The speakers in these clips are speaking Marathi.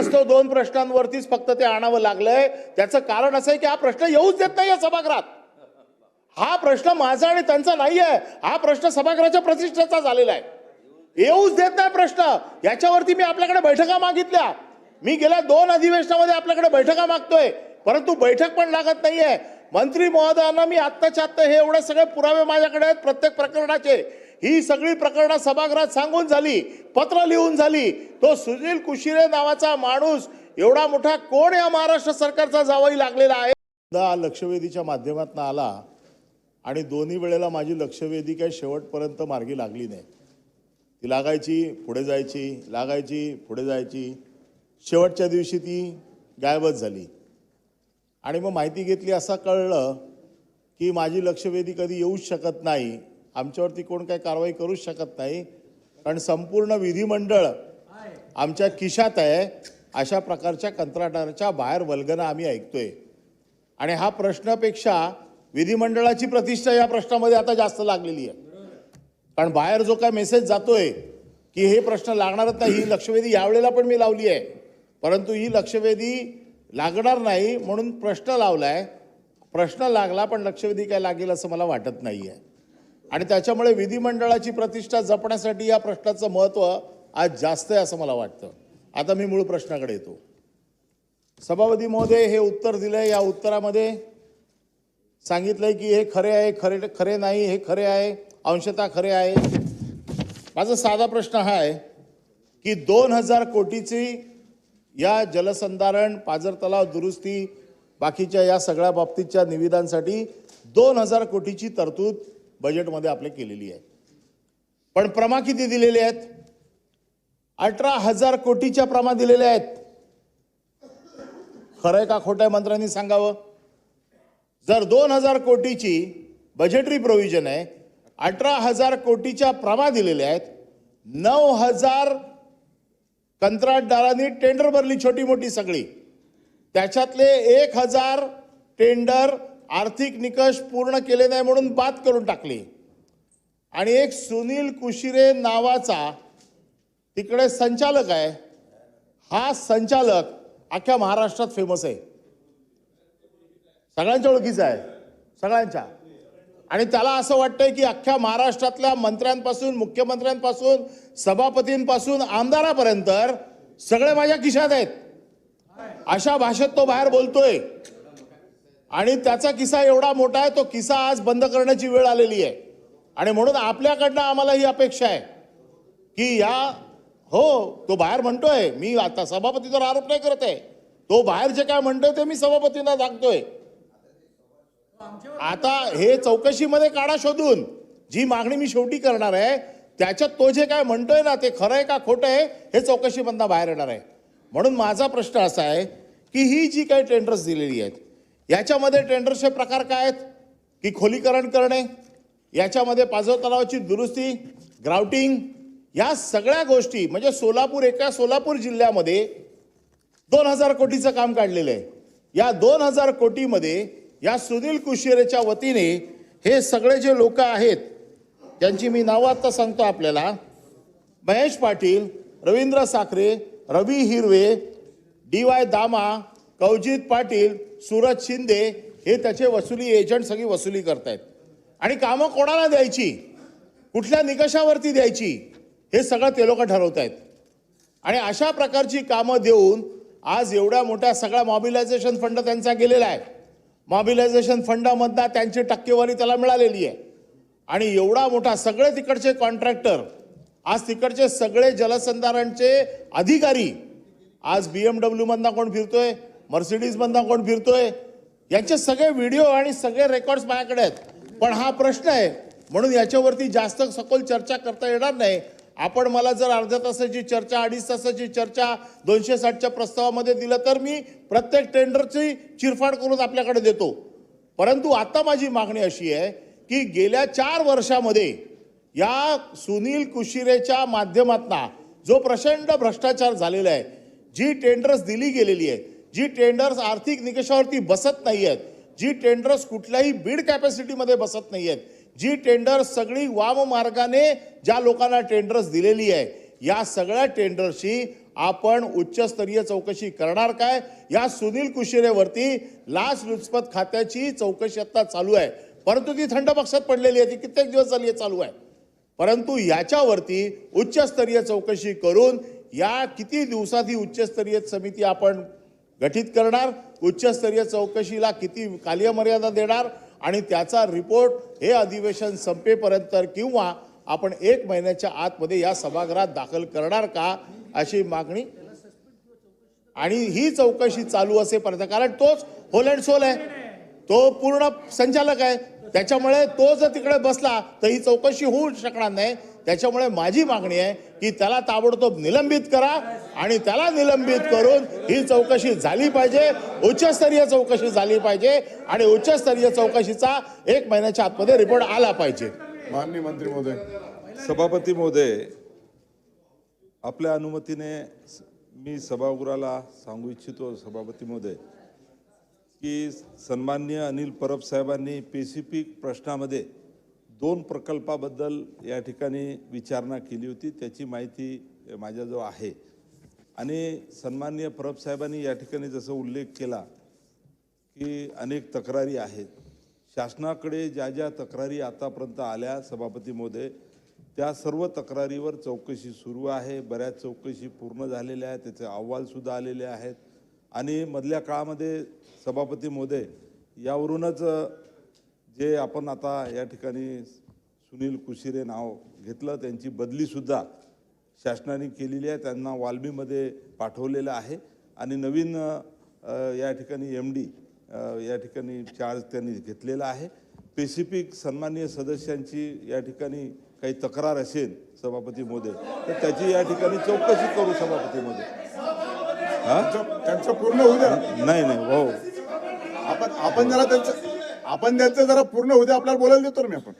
बिंदास्त दोन प्रश्नांवरतीच फक्त ते आणावं लागलंय. त्याचं कारण असं आहे की हा प्रश्न येऊच देत नाही या सभागृहात. हा प्रश्न माझा आणि त्यांचा नाही आहे हा प्रश्न सभागृहाच्या प्रतिष्ठेचा झालेला आहे. येऊच देत नाही प्रश्न. याच्यावरती मी आपल्याकडे बैठका मागितल्या. मी गेल्या दोन अधिवेशनामध्ये आपल्याकडे बैठका मागतोय. परंतु बैठक पण लागत नाहीये. मंत्री महोदयांना मी आत्ताच्या आत्ता हे एवढे सगळे पुरावे माझ्याकडे आहेत प्रत्येक प्रकरणाचे. ही सगळी प्रकरणं सभागृहात सांगून झाली पत्र लिहून झाली. तो सुनील कुशिरे नावाचा माणूस एवढा मोठा कोण या महाराष्ट्र सरकारचा जावाई लागलेला आहे? लक्षवेधीच्या माध्यमातून आला आणि दोन्ही वेळेला माझी लक्षवेधी काय शेवटपर्यंत मार्गी लागली नाही. ती लागायची पुढे जायची लागायची पुढे जायची. शेवटच्या दिवशी ती गायबच झाली. आणि मग माहिती घेतली असं कळलं की माझी लक्षवेधी कधी येऊच शकत नाही. आमच्यावरती कोण काही कारवाई करूच शकत नाही. कारण संपूर्ण विधिमंडळ आमच्या खिशात आहे. अशा प्रकारच्या कंत्राटाच्या बाहेर वल्गना आम्ही ऐकतोय. आणि हा प्रश्नापेक्षा विधिमंडळाची प्रतिष्ठा या प्रश्नामध्ये आता जास्त लागलेली आहे. कारण बाहेर जो काय मेसेज जातोय की हे प्रश्न लागणारच नाही ही लक्षवेधी यावेळेला पण मी लावली आहे. परंतु ही लक्षवेधी लागणार नाही म्हणून प्रश्न लावला आहे प्रश्न लागला पण लक्षवेधी काय लागेल असं मला वाटत नाही आहे आणि त्याच्यामुळे विधिमंडळाची प्रतिष्ठा जपण्यासाठी या प्रश्नाचं महत्त्व आज जास्त आहे असं मला वाटतं. आता मी मूळ प्रश्नाकडे येतो. सभापती महोदय हे उत्तर दिलंय. या उत्तरामध्ये सांगितलंय की हे खरे आहे खरे खरे नाही हे खरे आहे अंशतः खरे आहे. माझा साधा प्रश्न हा आहे की दोन हजार कोटीची या जलसंधारण पाजर तलाव दुरुस्ती बाकीच्या या सगळ्या बाबतीतच्या निविदांसाठी दोन हजार कोटीची तरतूद बजेटमध्ये आपले केलेली आहे. पण प्रमा किती दिलेले आहेत? अठरा हजार कोटीच्या प्रमा दिलेल्या आहेत. खरंय का खोट्या मंत्र्यांनी सांगावं? जर दोन हजार कोटीची बजेटरी प्रोव्हिजन आहे अठरा हजार कोटीच्या प्रमा दिलेल्या आहेत नऊ हजार कंत्राटदारांनी टेंडर भरली छोटी मोठी सगळी. त्याच्यातले एक हजार टेंडर आर्थिक निकष पूर्ण केले नाही म्हणून बाद करून टाकली. आणि एक सुनील कुशिरे नावाचा तिकडे संचालक आहे. हा संचालक अख्ख्या महाराष्ट्रात फेमस आहे. सगळ्यांच्या ओळखीचा आहे. सगळ्यांच्या. आणि त्याला असं वाटतंय की अख्ख्या महाराष्ट्रातल्या मंत्र्यांपासून मुख्यमंत्र्यांपासून सभापतींपासून आमदारापर्यंत सगळे माझ्या खिशात आहेत. अशा भाषेत तो बाहेर बोलतोय. आणि त्याचा किस्सा एवढा मोठा आहे तो किस्सा आज बंद करण्याची वेळ आलेली आहे. आणि म्हणून आपल्याकडनं आम्हाला ही अपेक्षा आहे की या हो तो बाहेर म्हणतोय मी आता सभापतीवर आरोप नाही करत आहे. तो बाहेर जे काय म्हणतोय ते मी सभापतींना दाखतोय आता हे चौकशीमध्ये काढा शोधून. जी मागणी मी शेवटी करणार आहे त्याच्यात तो जे काय म्हणतोय ना ते खरं आहे का खोटं आहे हे चौकशीमधनं बाहेर येणार आहे. म्हणून माझा प्रश्न असा आहे की ही जी काही टेंडर्स दिलेली आहेत याच्यामध्ये टेंडर्सचे प्रकार काय आहेत? की खोलीकरण करणे याच्यामध्ये पाझर तलावाची दुरुस्ती ग्राउटिंग या सगळ्या गोष्टी म्हणजे सोलापूर एका सोलापूर जिल्ह्यामध्ये दोन हजार कोटीचं काम काढलेलं आहे. या दोन हजार कोटीमध्ये या सुनील कुशिरेच्या वतीने हे सगळे जे लोक आहेत ज्यांची मी नावं आत्ता सांगतो आपल्याला. महेश पाटील रवींद्र साखरे रवी हिरवे डी वाय दामा कवजित पाटील सूरज शिंदे हे त्याचे वसुली एजंट सगळी वसुली करतायत. आणि कामं कोणाला द्यायची? कुठल्या निकषावरती द्यायची? हे सगळं ते लोक ठरवत आहेत आणि अशा प्रकारची कामं देऊन आज एवढ्या मोठ्या सगळ्या मॉबिलायझेशन फंड त्यांचा गेलेला आहे. मॉबिलायझेशन फंडामधनं त्यांची टक्केवारी त्याला मिळालेली आहे. आणि एवढा मोठा सगळे तिकडचे कॉन्ट्रॅक्टर आज तिकडचे सगळे जलसंधारणचे अधिकारी आज बी एम डब्ल्यूमधनं कोण फिरतोय? मर्सिडीजमधनं कोण फिरतोय? यांचे सगळे व्हिडिओ आणि सगळे रेकॉर्ड्स माझ्याकडे आहेत. पण हा प्रश्न आहे म्हणून याच्यावरती जास्त सखोल चर्चा करता येणार नाही. आपण मला जर अर्ध्या तासाची चर्चा अडीच तासाची चर्चा दोनशे साठच्या प्रस्तावामध्ये दिलं तर मी प्रत्येक टेंडरची चिरफाड करून आपल्याकडे देतो. परंतु आता माझी मागणी अशी आहे की गेल्या चार वर्षामध्ये या सुनील कुशिरेच्या माध्यमातना जो प्रचंड भ्रष्टाचार झालेला आहे जी टेंडर्स दिली गेलेली आहे जी टेंडर्स आर्थिक निकषावरती बसत नाही आहेत जी टेंडर्स कुठल्याही बीड कॅपॅसिटीमध्ये बसत नाही आहेत जी टेंडर्स सगळी वाम मार्गाने ज्या लोकांना टेंडर्स दिलेली आहे या सगळ्या टेंडरशी आपण उच्चस्तरीय चौकशी करणार काय? या सुनील कुशिरेवरती लाचलुचपत खात्याची चौकशी आत्ता चालू आहे. परंतु ती थंड पक्षात पडलेली आहे ती कित्येक दिवस झाली आहे चालू आहे. परंतु याच्यावरती उच्चस्तरीय चौकशी करून या किती दिवसात ही उच्चस्तरीय समिती आपण गठीत करणार उच्चस्तरीय चौकशीला किती कालमर्यादा देणार आणि त्याचा रिपोर्ट हे अधिवेशन संपेपर्यंत किंवा आपण एक महिन्याच्या आतमध्ये या सभागृहात दाखल करणार का अशी मागणी. आणि ही चौकशी चालू असेपर्यंत कारण तोच होल अँड सोल आहे. तो पूर्ण संचालक आहे. त्याच्यामुळे तो जर तिकडे बसला तर ही चौकशी होऊ शकणार नाही. त्याच्यामुळे माझी मागणी आहे की त्याला ताबडतोब निलंबित करा आणि त्याला निलंबित करून ही चौकशी झाली पाहिजे उच्चस्तरीय चौकशी झाली पाहिजे आणि उच्चस्तरीय चौकशीचा एक महिन्याच्या आतमध्ये रिपोर्ट आला पाहिजे. माननीय मंत्री महोदय. सभापती महोदय आपल्या अनुमतीने स- मी सभागृहाला सांगू इच्छितो सभापती महोदय की सन्माननीय अनिल परब साहेबांनी पेसिफिक प्रश्नामध्ये दोन प्रकल्पाबद्दल या ठिकाणी विचारणा केली होती त्याची माहिती माझ्याजवळ आहे. आणि सन्माननीय साहेबांनी या ठिकाणी जसं उल्लेख केला की अनेक तक्रारी आहेत. शासनाकडे ज्या ज्या तक्रारी आतापर्यंत आल्या सभापती त्या सर्व तक्रारीवर चौकशी सुरू आहे. बऱ्याच चौकशी पूर्ण झालेल्या आहेत त्याचे अहवालसुद्धा आलेले आहेत. आणि मधल्या काळामध्ये सभापती मोदे यावरूनच जे आपण आता या ठिकाणी सुनील कुशिरे नाव घेतलं त्यांची बदलीसुद्धा शासनाने केलेली आहे त्यांना वाल्मीमध्ये पाठवलेलं आहे. आणि नवीन या ठिकाणी एम डी या ठिकाणी चार्ज त्यांनी घेतलेला आहे. पेसिफिक सन्माननीय सदस्यांची या ठिकाणी काही तक्रार असेल सभापती महोदय तर त्याची या ठिकाणी चौकशी करू सभापती महोदय. त्यांचं- त्यांचं पूर्ण होऊ द्या. नाही नाही हो. आपण आपण जरा त्यांचं आपण त्यांचं जरा पूर्ण होऊ द्या आपल्याला बोलायला देतो ना मी आपण.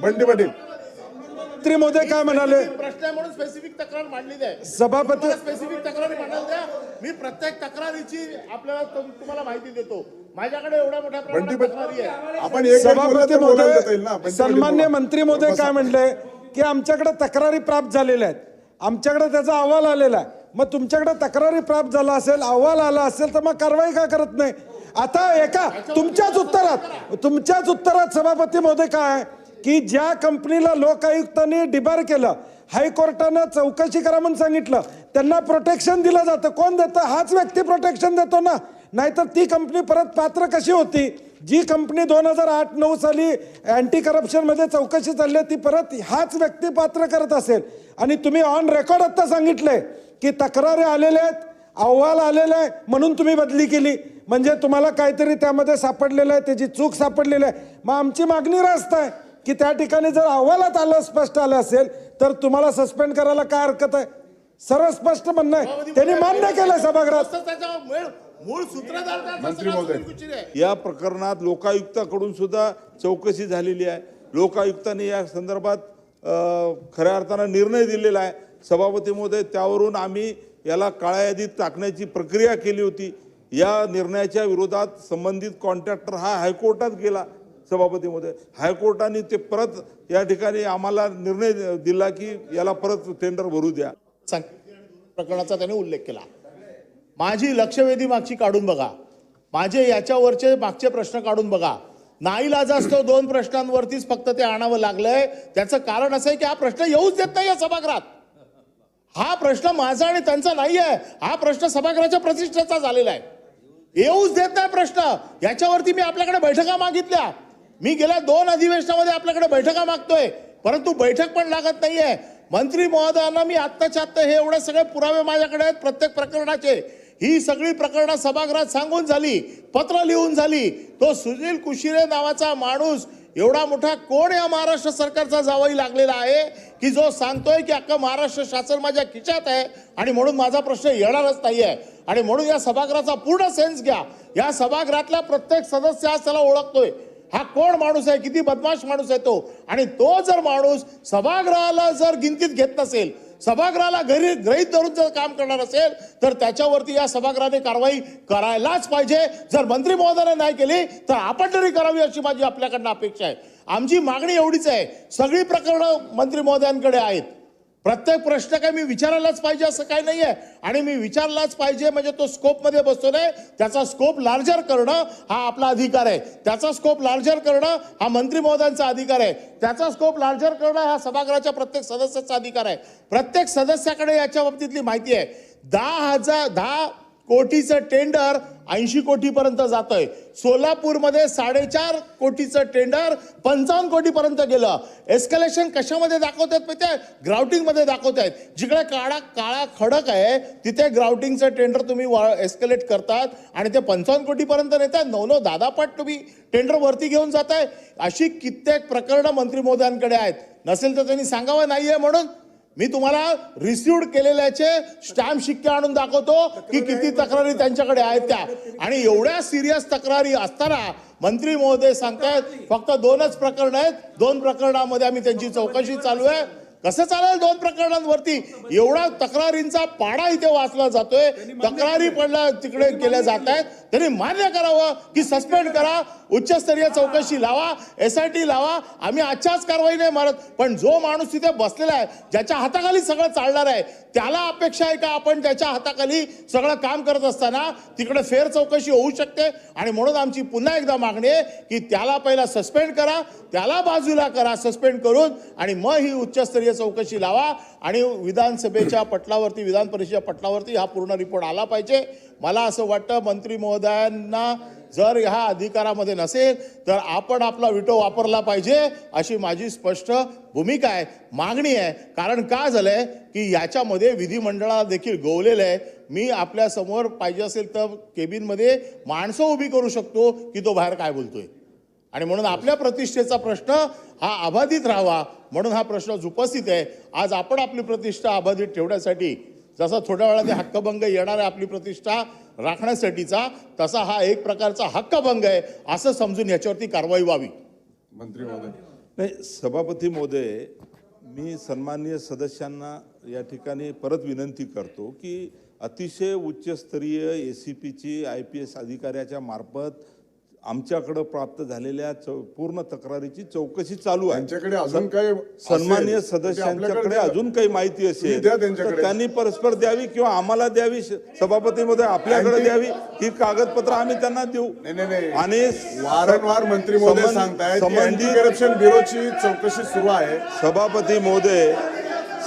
बंटी पाटील. मंत्री महोदय काय म्हणाले? प्रश्न आहे म्हणून स्पेसिफिक तक्रार मांडली सभापती स्पेसिफिक तक्रारी म्हणाल द्या. मी प्रत्येक तक्रारीची आपल्याला तुम- तुम्हाला माहिती देतो. माझ्याकडे एवढ्या मोठ्या प्रमाणात तक्रारी आहे. आपण एक सभापती महोदय सन्मान्य. मंत्री महोदय. काय म्हणले? की आमच्याकडे तक्रारी प्राप्त झालेल्या आहेत. आमच्याकडे त्याचा अहवाल आलेला आहे. मग तुमच्याकडे तक्रारी प्राप्त झाला असेल अहवाल आला असेल तर मग कारवाई का करत नाही? आता एका तुमच्याच उत्तरात तुमच्याच उत्तरात सभापती महोदय काय की ज्या कंपनीला लोकायुक्तांनी डिबार केलं हायकोर्टानं चौकशी करा म्हणून सांगितलं त्यांना प्रोटेक्शन दिलं जातं. कोण देतं? हाच व्यक्ती प्रोटेक्शन देतो ना. नाहीतर ती कंपनी परत पात्र कशी होती? जी कंपनी दोन हजार आठ नऊ साली अँटी करप्शनमध्ये चौकशी चालली आहे, ती परत हाच व्यक्ती पात्र करत असेल. आणि तुम्ही ऑन रेकॉर्ड आत्ता सांगितलंय की तक्रारी आलेल्या आहेत. अहवाल आलेला आहे म्हणून तुम्ही बदली केली. म्हणजे तुम्हाला काहीतरी त्यामध्ये सापडलेलं आहे त्याची चूक सापडलेली आहे. मग आमची मागणी रास्त आहे की त्या ठिकाणी जर अहवालात आलं स्पष्ट आलं असेल तर तुम्हाला सस्पेंड करायला काय हरकत आहे? सर्व स्पष्ट म्हणणं आहे. त्यांनी मान्य केलं सभागृहात. मूळ मंत्री महोदय. या प्रकरणात लोकायुक्ताकडून सुद्धा चौकशी झालेली आहे. लोकायुक्ताने या संदर्भात खऱ्या अर्थानं निर्णय दिलेला आहे. सभापती महोदय त्यावरून आम्ही याला काळ्या यादीत टाकण्याची प्रक्रिया केली होती. या निर्णयाच्या विरोधात संबंधित कॉन्ट्रॅक्टर हा हायकोर्टात गेला सभापतीमध्ये. हायकोर्टाने ते परत या ठिकाणी आम्हाला निर्णय दिला की याला परत टेंडर भरू द्या. सांग. प्रकरणाचा त्याने उल्लेख केला. माझी लक्षवेधी मागची काढून बघा. माझे याच्यावरचे मागचे प्रश्न काढून बघा. नाईलाज असतो दोन प्रश्नांवरतीच फक्त ते आणावं लागलंय. त्याचं कारण असं आहे की हा प्रश्न येऊच देत नाही या सभागृहात. हा प्रश्न माझा आणि त्यांचा नाही आहे हा प्रश्न सभागृहाच्या प्रतिष्ठेचा झालेला आहे. येऊच देत नाही प्रश्न. याच्यावरती मी आपल्याकडे बैठका मागितल्या. मी गेल्या दोन अधिवेशनामध्ये आपल्याकडे बैठका मागतोय. परंतु बैठक पण लागत नाहीये. मंत्री महोदयांना मी आत्ताच्या आत्ता हे एवढे सगळे पुरावे माझ्याकडे आहेत प्रत्येक प्रकरणाचे. ही सगळी प्रकरणं सभागृहात सांगून झाली. पत्र लिहून झाली. तो सुनील कुशिरे नावाचा माणूस एवढा मोठा कोण या महाराष्ट्र सरकारचा जावई लागलेला आहे की जो सांगतोय की अख्खा महाराष्ट्र शासन माझ्या खिशात आहे आणि म्हणून माझा प्रश्न येणारच नाहीये. आणि म्हणून या सभागृहाचा पूर्ण सेन्स घ्या. या सभागृहातला प्रत्येक सदस्य आज त्याला ओळखतोय. हा कोण माणूस आहे? किती बदमाश माणूस आहे तो? आणि तो जर माणूस सभागृहाला जर गिनतीत घेत नसेल सभागृहाला घरी ग्रहित धरून जर काम करणार असेल तर त्याच्यावरती या सभागृहाने कारवाई करायलाच पाहिजे. जर मंत्री महोदयाने नाही केली तर आपण तरी करावी अशी माझी आपल्याकडनं अपेक्षा आहे. आमची मागणी एवढीच आहे सगळी प्रकरणं मंत्री महोदयांकडे आहेत. प्रत्येक प्रश्न काय मी विचारायलाच पाहिजे असं काही नाही आहे आणि मी विचारलाच पाहिजे म्हणजे तो स्कोपमध्ये बसतो नाही. त्याचा स्कोप लार्जर करणं हा आपला अधिकार आहे. त्याचा स्कोप लार्जर करणं हा मंत्री महोदयांचा अधिकार आहे. त्याचा स्कोप लार्जर करणं हा सभागृहाच्या प्रत्येक सदस्याचा अधिकार आहे. प्रत्येक सदस्याकडे याच्या बाबतीतली माहिती आहे. दहा हजार दहा कोटीचं टेंडर ऐंशी कोटीपर्यंत आहे सोलापूरमध्ये साडेचार कोटीचं टेंडर पंचावन्न कोटीपर्यंत गेलं. एस्कलेशन कशामध्ये दाखवत आहेत ते ग्राउटिंगमध्ये दाखवत आहेत जिकडे काळा काळा खडक आहे तिथे ग्राउटिंगचं टेंडर तुम्ही एस्कलेट करतात आणि ते पंचावन्न कोटीपर्यंत नेतात नऊ नऊ दादापाट तुम्ही टेंडर वरती घेऊन जाताय. अशी कित्येक प्रकरणं मंत्री महोदयांकडे आहेत. नसेल तर त्यांनी सांगावं नाही आहे म्हणून मी तुम्हाला रिसिव्ड केलेल्याचे स्टॅम्प शिक्के आणून दाखवतो की किती तक्रारी त्यांच्याकडे आहेत त्या. आणि एवढ्या सिरियस तक्रारी असताना मंत्री महोदय सांगतायत फक्त दोनच प्रकरण आहेत. दोन प्रकरणामध्ये आम्ही त्यांची चौकशी चालू आहे. कसं चालेल दोन प्रकरणांवरती? एवढा तक्रारींचा पाडा इथे वाचला जातोय. तक्रारी पडल्या तिकडे केल्या जात आहेत. त्यांनी मान्य करावं की सस्पेंड करा. उच्चस्तरीय चौकशी लावा एस आय टी लावा आम्ही आजच्याच कारवाई नाही मारत. पण जो माणूस तिथे बसलेला आहे ज्याच्या हाताखाली सगळं चालणार आहे त्याला अपेक्षा आहे का आपण त्याच्या हाताखाली सगळं काम करत असताना तिकडे फेर चौकशी होऊ शकते? आणि म्हणून आमची पुन्हा एकदा मागणी आहे की त्याला पहिला सस्पेंड करा त्याला बाजूला करा सस्पेंड करून आणि मग ही उच्चस्तरीय चौकशी लावा. आणि विधानसभेच्या पटलावरती विधान परिषदेच्या पटलावरती हा पूर्ण रिपोर्ट आला पाहिजे. मला असं वाटतं मंत्री महोदयांना जर ह्या अधिकारामध्ये नसेल तर आपण आपला विटो वापरला पाहिजे अशी माझी स्पष्ट भूमिका आहे मागणी आहे. कारण का झालंय की याच्यामध्ये विधिमंडळाला देखील गोवलेलं आहे. मी आपल्यासमोर पाहिजे असेल तर केबिनमध्ये माणसं उभी करू शकतो की तो बाहेर काय बोलतोय. आणि म्हणून आपल्या प्रतिष्ठेचा प्रश्न हा अबाधित राहावा म्हणून हा प्रश्न उपस्थित आहे. आज आपण आपली प्रतिष्ठा अबाधित ठेवण्यासाठी जसा थोड्या वेळाने हक्कभंग येणार आहे आपली प्रतिष्ठा राखण्यासाठीचा तसा हा एक प्रकारचा हक्कभंग आहे असं समजून याच्यावरती कारवाई व्हावी. मंत्री महोदय. नाही सभापती महोदय मी सन्माननीय सदस्यांना या ठिकाणी परत विनंती करतो की अतिशय उच्चस्तरीय ए सी पीची आय पी एस अधिकाऱ्याच्या मार्फत आमच्याकडं प्राप्त झालेल्या पूर्ण तक्रारीची चौकशी चालू आहे. त्यांच्याकडे अजून काही सन्मान्य ते सदस्यांच्याकडे अजून काही माहिती असेल तर. त्यांनी परस्पर द्यावी किंवा आम्हाला द्यावी सभापती मध्ये आपल्याकडे द्यावी ही कागदपत्र आम्ही त्यांना देऊ. नाही नाही नाही. आणि वारंवार मंत्री महोदय की संबंधित- करप्शन ब्युरोची चौकशी सुरू आहे. सभापती महोदय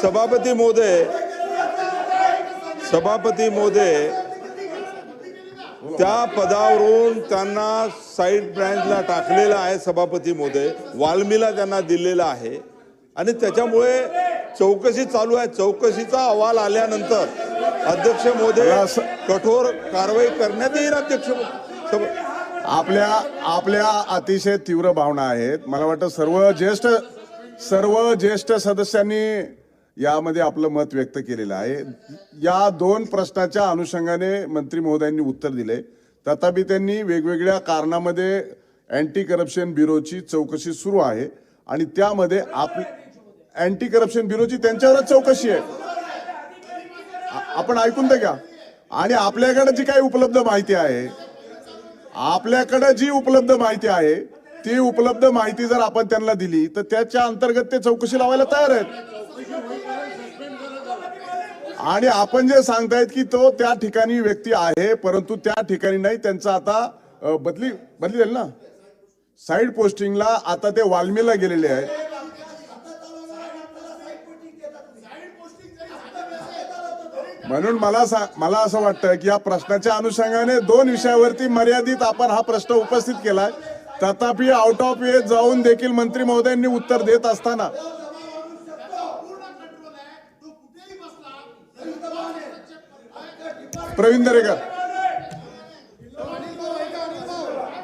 सभापती महोदय सभापती महोदय त्या पदावरून त्यांना साईड ब्रँचला टाकलेलं आहे सभापती महोदय. वाल्मीला त्यांना दिलेला आहे. आणि त्याच्यामुळे चौकशी चालू आहे. चौकशीचा अहवाल आल्यानंतर अध्यक्ष असं- कठोर कारवाई करण्यात येईल अध्यक्ष आपल्या आपल्या अतिशय तीव्र भावना आहेत. मला वाटतं सर्व ज्येष्ठ सर्व ज्येष्ठ सदस्यांनी यामध्ये आपलं मत व्यक्त केलेलं आहे. या दोन प्रश्नाच्या अनुषंगाने मंत्री महोदयांनी उत्तर दिले. तथापि त्यांनी वेगवेगळ्या कारणामध्ये अँटी करप्शन ब्युरोची चौकशी सुरू आहे. आणि त्यामध्ये आप अँटी करप्शन ब्युरोची त्यांच्यावरच चौकशी आहे. आपण ऐकून तर घ्या. आणि आपल्याकडे जी काही उपलब्ध माहिती आहे आपल्याकडे जी उपलब्ध माहिती आहे ती उपलब्ध माहिती जर आपण त्यांना दिली तर त्याच्या अंतर्गत ते चौकशी लावायला तयार आहेत. आणि आपण जे सांगतायत की तो त्या ठिकाणी व्यक्ती आहे परंतु त्या ठिकाणी नाही त्यांचा आता बदली बदली झाली ना? साईड पोस्टिंगला आता ते वाल्मीला गेलेले आहेत. म्हणून मला सा- मला असं वाटतं की या प्रश्नाच्या अनुषंगाने दोन विषयावरती मर्यादित आपण हा प्रश्न उपस्थित केलाय. तथापि आउट ऑफ वे जाऊन देखील मंत्री महोदयांनी उत्तर देत असताना प्रवीण दरेकर.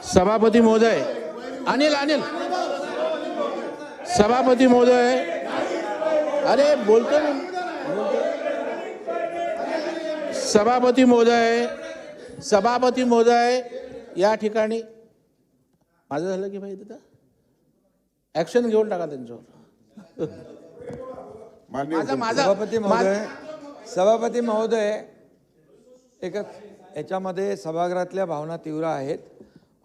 सभापती महोदय. अनिल अनिल. सभापती महोदय. अरे बोलतो ना. सभापती महोदय. सभापती महोदय या ठिकाणी. माझं झालं की भाई तिथं? ॲक्शन घेऊन टाका त्यांच्यावर. माझा माझा. सभापती महोदय. सभापती महोदय एकच याच्यामध्ये सभागृहातल्या भावना तीव्र आहेत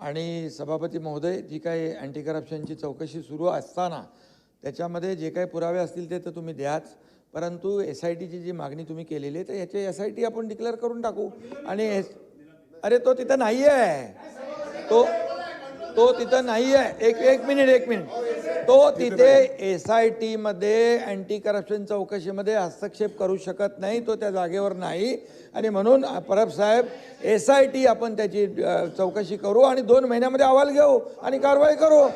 आणि सभापती महोदय जी काही अँटी करप्शनची चौकशी सुरू असताना त्याच्यामध्ये जे काही पुरावे असतील ते तर तुम्ही द्याच. परंतु एस आय टीची जी मागणी तुम्ही केलेली आहे तर याची एस आय टी आपण डिक्लेअर करून टाकू. आणि एस अरे तो तिथं नाही आहे तो तो तिथं नाही आहे एक एक मिनिट एक मिनिट. तो तिथे एस आय टीमध्ये अँटी करप्शन चौकशीमध्ये हस्तक्षेप करू शकत नाही तो त्या जागेवर नाही. आणि म्हणून परब साहेब एस आय टी आपण त्याची चौकशी करू आणि दोन महिन्यामध्ये अहवाल घेऊ आणि कारवाई करू.